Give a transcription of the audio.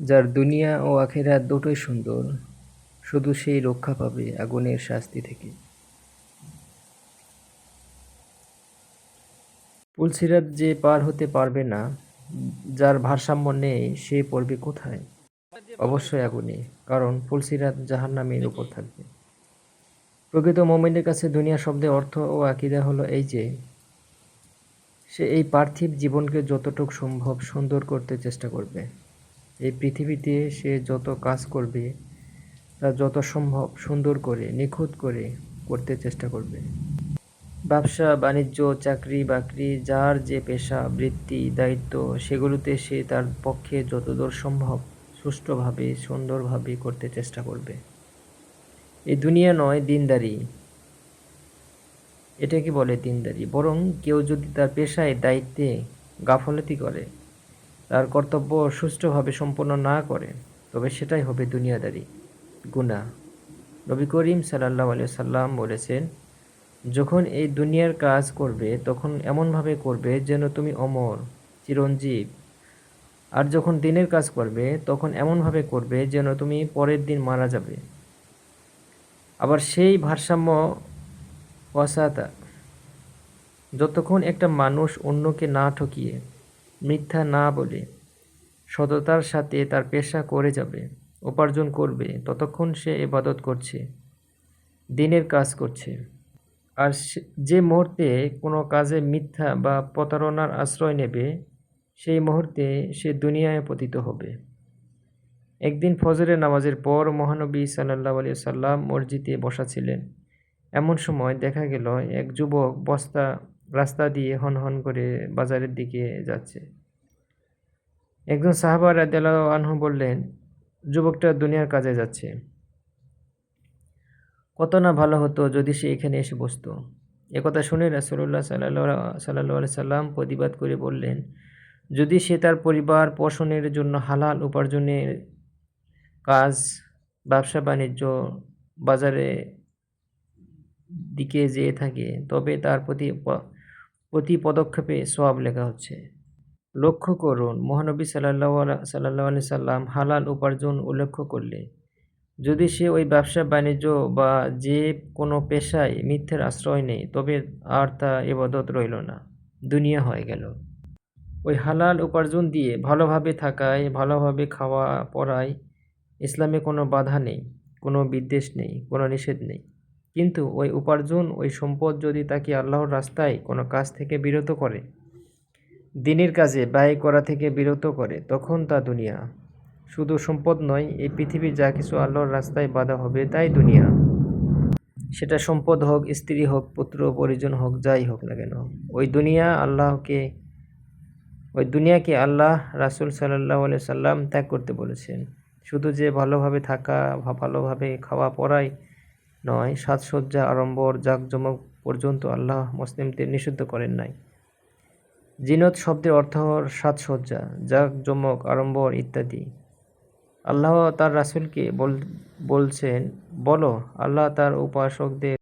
যার দুনিয়া ও আখেরাত দুটোই সুন্দর, শুধু সেই রক্ষা পাবে আগুনের শাস্তি থেকে। পুলসিরাত যে পার হতে পারবে না, যার ভারসাম্য নেই, সে পড়বে কোথায়? অবশ্যই আগুনে, কারণ পুলসিরাত জাহান্নামের উপর থাকবে। প্রকৃত মোমেনের কাছে দুনিয়া শব্দের অর্থ ও আকিদা হলো এই যে, সে এই পার্থিব জীবনকে যতটুকু সম্ভব সুন্দর করতে চেষ্টা করবে। এই পৃথিবীতে সে যত কাজ করবে, তা যত সম্ভব সুন্দর করে, নিখুঁত করে করতে চেষ্টা করবে। ব্যবসা, বাণিজ্য, চাকরি, বাকরি, যার যে পেশা, বৃত্তি, দায়িত্ব, সেগুলোতে সে তার পক্ষে যতদূর সম্ভব সুষ্ঠুভাবে, সুন্দরভাবে করতে চেষ্টা করবে। এই দুনিয়া নয় দিনদারি। এটাকে বলে দিনদারি। বরং কেউ যদি তার পেশায়, দায়িত্বে গাফলতি করে তার কর্তব্য সুষ্ঠুভাবে সম্পন্ন না করে, তবে সেটাই হবে দুনিয়াদারি গুণা নবী করিম সাল্লাহ আলিয়া সাল্লাম বলেছেন, যখন এই দুনিয়ার কাজ করবে, তখন এমনভাবে করবে যেন তুমি অমর, চিরঞ্জীব। আর যখন দিনের কাজ করবে, তখন এমনভাবে করবে যেন তুমি পরের দিন মারা যাবে। আবার সেই ভারসাম্য অসাতা যতক্ষণ একটা মানুষ অন্যকে না ঠকিয়ে মিথ্যা না বলে। সততার সাথে তার পেশা করে যাবে, উপার্জন করবে, ততক্ষণ সে এবাদত করছে, দিনের কাজ করছে। আর যে মুহূর্তে কোনো কাজে মিথ্যা বা প্রতারণার আশ্রয় নেবে, সেই মুহূর্তে সে দুনিয়ায় পতিত হবে। একদিন ফজরের নামাজের পর মহানবী সাল্লাহ আলি সাল্লাম মসজিদে বসা ছিলেন। এমন সময় দেখা গেল, এক যুবক বস্তা রাস্তা দিয়ে হন হন করে বাজারের দিকে যাচ্ছে। একজন সাহাবা রাদিয়াল আনহু বললেন, যুবকটা দুনিয়ার কাজে যাচ্ছে। কত না ভালো হতো যদি সে এখানে এসে বসতো। একথা শুনে রাসুল্লাহ সাল্লাহ সাল্লাহ সাল্লাম প্রতিবাদ করে বললেন, যদি সে তার পরিবার পোষণের জন্য হালাল উপার্জনের কাজ, ব্যবসা বাণিজ্য, বাজারে দিকে যেয়ে থাকে, তবে তার প্রতি প্রতি পদক্ষেপে সব লেখা হচ্ছে। লক্ষ্য করুন, মহানবী সাল্লাহ সাল্লাহ আলি সাল্লাম হালাল উপার্জন উল্লেখ করলে যদি সে ওই ব্যবসা, বাণিজ্য বা যে কোনো পেশায় মিথ্যের আশ্রয় নেই তবে আর তা এবাদত রইল না। দুনিয়া হয়ে গেল। ওই হালাল উপার্জন দিয়ে ভালোভাবে থাকায়, ভালোভাবে খাওয়া পড়ায় ইসলামে কোনো বাধা নেই, কোনো বিদ্বেষ নেই, কোনো নিষেধ নেই। কিন্তু ওই উপার্জন, ওই সম্পদ যদি তাকে আল্লাহর রাস্তায় কোনো কাজ থেকে বিরত করে, দিনের কাজে ব্যয় করা থেকে বিরত করে, তখন তা দুনিয়া। শুধু সম্পদ নয়, এই পৃথিবীর যা কিছু আল্লাহর রাস্তায় বাধা হবে তাই দুনিয়া। সেটা সম্পদ হোক, স্ত্রী হোক, পুত্র, পরিজন হোক, যাই হোক না কেন। ওই দুনিয়া আল্লাহকে, ওই দুনিয়াকে আল্লাহ রাসুল সাল্লাহ সাল্লাম ত্যাগ করতে বলেছেন। শুধু যে ভালোভাবে থাকা, ভালোভাবে খাওয়া পড়াই নয়, সাজসজ্জা আড়ম্বর জাঁকজমক পর্যন্ত আল্লাহ মুসলিমদের নিষিদ্ধ করেন নাই। জিনত শব্দের অর্থ সাজসজ্জা, জাঁকজমক, আড়ম্বর ইত্যাদি। আল্লাহ তার রাসুলকে বলছেন, বলো, আল্লাহ তার উপাসকদের